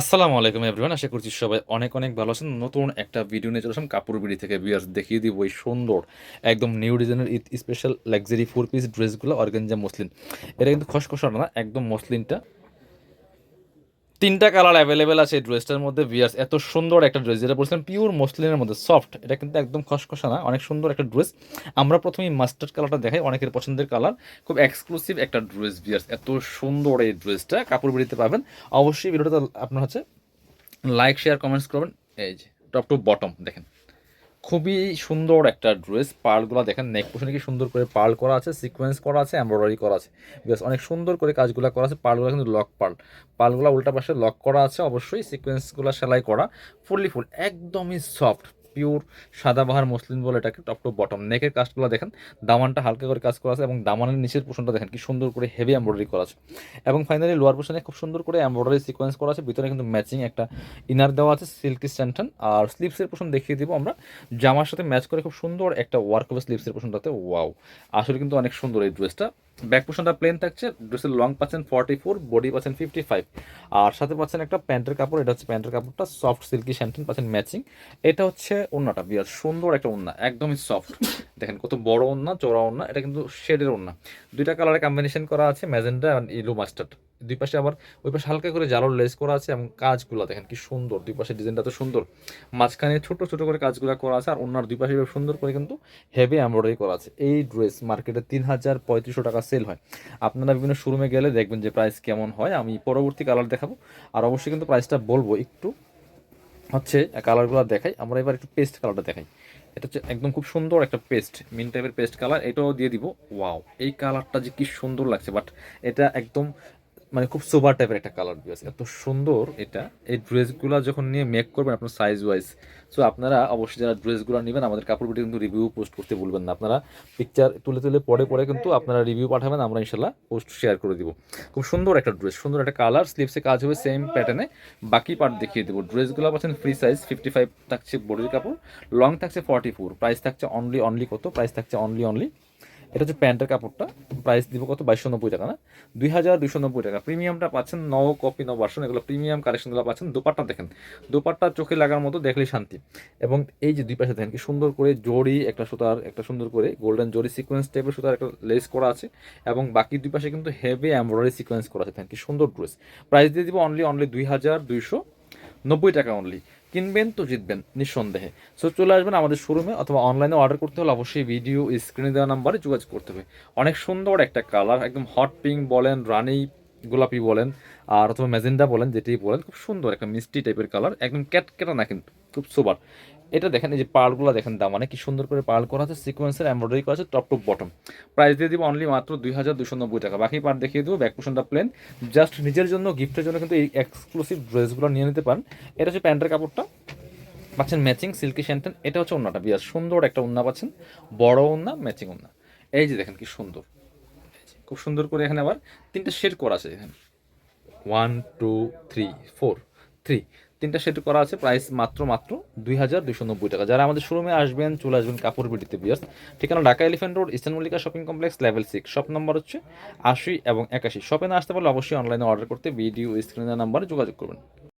আসসালামু আলাইকুম এভরিওয়ান আশা করছি সবাই অনেক অনেক ভালো আছেন। নতুন একটা ভিডিও নিয়ে চলে আসলাম। কাপড় বিড়ি থেকে বিয়ার্স দেখিয়ে দিব ওই সুন্দর, একদম নিউ ডিজাইনের স্পেশাল লাক্সারি ফোর পিস ড্রেসগুলো অর্গেঞ্জা মসলিন এটা কিন্তু খসখসা না, একদম মসলিনটা। তিনটা কালার অ্যাভেলেবেল আছে এই ড্রেসটার মধ্যে ভিয়ার্স এত সুন্দর একটা ড্রেস যেটা বলছিলাম পিওর মসলিনের মধ্যে সফট এটা কিন্তু একদম খসখসা না, অনেক সুন্দর একটা ড্রেস আমরা প্রথমেই মাস্টার্ড কালারটা দেখাই, অনেকের পছন্দের কালার খুব এক্সক্লুসিভ একটা ড্রেস ভিয়ার্স এত সুন্দর এই ড্রেসটা কাপড় বেরিতে পাবেন। অবশ্যই ভিডিওটা আপনার হচ্ছে লাইক শেয়ার কমেন্টস করবেন। এই যে টপ টু বটম দেখেন। খুবই সুন্দর একটা ড্রেস পার্লগুলো দেখেন নেক পোশনে কি সুন্দর করে পার্ল করা আছে সিকোয়েন্স করা আছে এমব্রয়ডারি করা আছে। বেশ অনেক সুন্দর করে কাজগুলো করা আছে, পার্লগুলো কিন্তু লক পার্ল। পার্লগুলো উল্টা পাশে লক করা আছে, অবশ্যই সিকোয়েন্সগুলো সেলাই করা ফুললি ফুল একদমই সফট পিওর সাদাবাহার মসলিন বলে এটাকে টপ টু বটম নেকের কাজগুলো দেখেন, দামানটা হালকা করে কাজ করা আছে এবং দামানের নিচের পোশনটা দেখেন কি সুন্দর করে হেভি এমব্রয়ডারি করা আছে। এবং ফাইনালি লোয়ার পোশনে খুব সুন্দর করে এমব্রয়ডারি সিকোয়েন্স করা আছে, ভিতরে কিন্তু ম্যাচিং একটা ইনার দেওয়া আছে সিল্কি স্ট্যান্টন আর স্লিপসের পোশন দেখিয়ে দিব আমরা, জামার সাথে ম্যাচ করে খুব সুন্দর একটা ওয়ার্ক হবে স্লিপসের পোশনটাতে ওয়াও আসলে কিন্তু অনেক সুন্দর এই ড্রেসটা ব্যাক পোশনটা প্লেন থাকছে ড্রেসের লং পাচ্ছেন ফর্টি ফোর বডি পাচ্ছেন ফিফটি ফাইভ আর সাথে পাচ্ছেন একটা প্যান্টের কাপড়, এটা হচ্ছে প্যান্টের কাপড়টা সফট সিল্কি স্যান্টেন পাচ্ছেন ম্যাচিং এটা হচ্ছে ওন্নাটা, বিয়ার, সুন্দর একটা ওন্না, একদমই সফট দেখেন কত বড় ওন্না চড়া ওন্না, এটা কিন্তু শেডের ওন্না। দুইটা কালারে কম্বিনেশন করা আছে ম্যাজেন্ডা অ্যান্ড ইলো মাস্টার্ড দুই পাশে আবার ওই পাশে হালকা করে জালোর লেস করা আছে এবং কাজগুলো দেখেন কি সুন্দর, দুই পাশে ডিজাইনটা তো সুন্দর। মাঝখানে ছোট ছোট করে কাজগুলো করা আছে আর অন্যার দুই পাশে সুন্দর করে কিন্তু হেভি এমব্রয়ডারি করা আছে। এই ড্রেস মার্কেটে তিন হাজার পঁয়ত্রিশশো টাকা সেল হয়। আপনারা বিভিন্ন শোরুমে গেলে দেখবেন যে প্রাইস কেমন হয়। আমি পরবর্তী কালার দেখাবো। আর অবশ্যই কিন্তু প্রাইসটা বলব একটু। হচ্ছে কালারগুলো দেখাই। আমরা এবার একটু পেস্ট কালারটা দেখাই। এটা হচ্ছে একদম খুব সুন্দর একটা পেস্ট মিন টাইপের পেস্ট কালার এটাও দিয়ে দিব। ওয়াও এই কালারটা যে কি সুন্দর লাগছে। বাট এটা একদম মানে খুব সোবার টাইপের একটা কালার আছে। এত সুন্দর এটা। এই ড্রেসগুলো যখন নিয়ে মেক করবেন আপনার সাইজ ওয়াইজ সো আপনারা অবশ্যই যারা ড্রেসগুলো নেবেন, আমাদের কাপড় বিটি কিন্তু রিভিউ পোস্ট করতে বলবেন না। আপনারা পিকচার তুলে তুলে পরে পরে কিন্তু আপনারা রিভিউ পাঠাবেন, আমরা ইনশাল্লাহ পোস্ট শেয়ার করে দিব। খুব সুন্দর একটা ড্রেস সুন্দর একটা কালার স্লিপসে কাজ হবে সেম প্যাটার্নে বাকি পার্ট দেখিয়ে দেবো। ড্রেসগুলো পাচ্ছেন ফ্রি সাইজ ফিফটি ফাইভ থাকছে বডির কাপড় লং থাকছে ফর্টি ফোর প্রাইস থাকছে অনলি অনলি কত? প্রাইস থাকছে অনলি অনলি এটা হচ্ছে প্যান্টের কাপড়টা। প্রাইস দিব কত? বাইশশো নব্বই টাকা, না? দুই হাজার দুশো নব্বই টাকা। প্রিমিয়ামটা পাচ্ছেন ন কপি, নও ভার্সন এগুলো প্রিমিয়াম কালেকশনগুলো পাচ্ছেন। দোপাট্টা দেখেন। দোপাট্টা চোখে লাগার মতো দেখলেই শান্তি। এবং এই যে দুই পাশে দেখেন, কি সুন্দর করে জড়ি একটা সুতার, একটা সুন্দর করে গোল্ডেন জড়ি সিকোয়েন্স টাইপের সুতার একটা লেস করা আছে। এবং বাকি দুই পাশে কিন্তু হেভি এমব্রয়ডারি সিকোয়েন্স করা আছে। দেখেন কি সুন্দর ড্রেস প্রাইস দিয়ে দিব অনলি অনলি দুই হাজার দুইশো। নব্বই টাকা অনলি কিনবেন তো জিতবেন, নিঃসন্দেহে। সো চলে আসবেন আমাদের শোরুমে অথবা অনলাইনে অর্ডার করতে হলে অবশ্যই ভিডিও স্ক্রিনে দেওয়া নাম্বারে যোগাযোগ করতে হবে। অনেক সুন্দর একটা কালার একদম হট পিঙ্ক বলেন রানি গোলাপি বলেন, আর অথবা ম্যাজেন্ডা বলেন, যেটি বলেন, খুব সুন্দর একটা মিষ্টি টাইপের কালার একদম ক্যাটকেটা না কিন্তু খুব সোবার এটা দেখেন, এই যে পার্লগুলো দেখেন দাম মানে সুন্দর করে পার্ল করা আছে সিকোয়েন্সের এমব্রয়ডারি করা আছে টপ টু বটম প্রাইস দিয়ে দিব অনলি মাত্র দুই হাজার দুশো নব্বই টাকা। বাকি পার্ট দেখিয়ে দেবো ব্যাক পোশনটা প্লেন জাস্ট নিজের জন্য গিফটের জন্য কিন্তু এই এক্সক্লুসিভ ড্রেসগুলো নিয়ে নিতে পারেন। এটা হচ্ছে প্যান্টের কাপড়টা। পাচ্ছেন ম্যাচিং সিল্কি শ্যান্টেন এটা হচ্ছে ওন্নাটা। বিয়ার সুন্দর একটা ওন্না পাচ্ছেন। বড় ওন্না ম্যাচিং ওন্না। এই যে দেখেন কি সুন্দর। খুব সুন্দর করে এখানে আবার তিনটা শেড করা আছে এখানে। One two three four three তিনটা সেট করা আছে প্রাইস মাত্র মাত্র দুই হাজার দুশো নব্বই টাকা। যারা আমাদের শোরুমে আসবেন, চলে আসবেন কাপড় বিটিতে বিয়ার্স ঠিকানা Dhaka elephant road eastern Mallika shopping complex level six shop number হচ্ছে আশি এবং একাশি। শপে না আসতে পারলে অবশ্যই অনলাইনে অর্ডার করতে ভিডিও স্ক্রিনের নাম্বারে যোগাযোগ করবেন।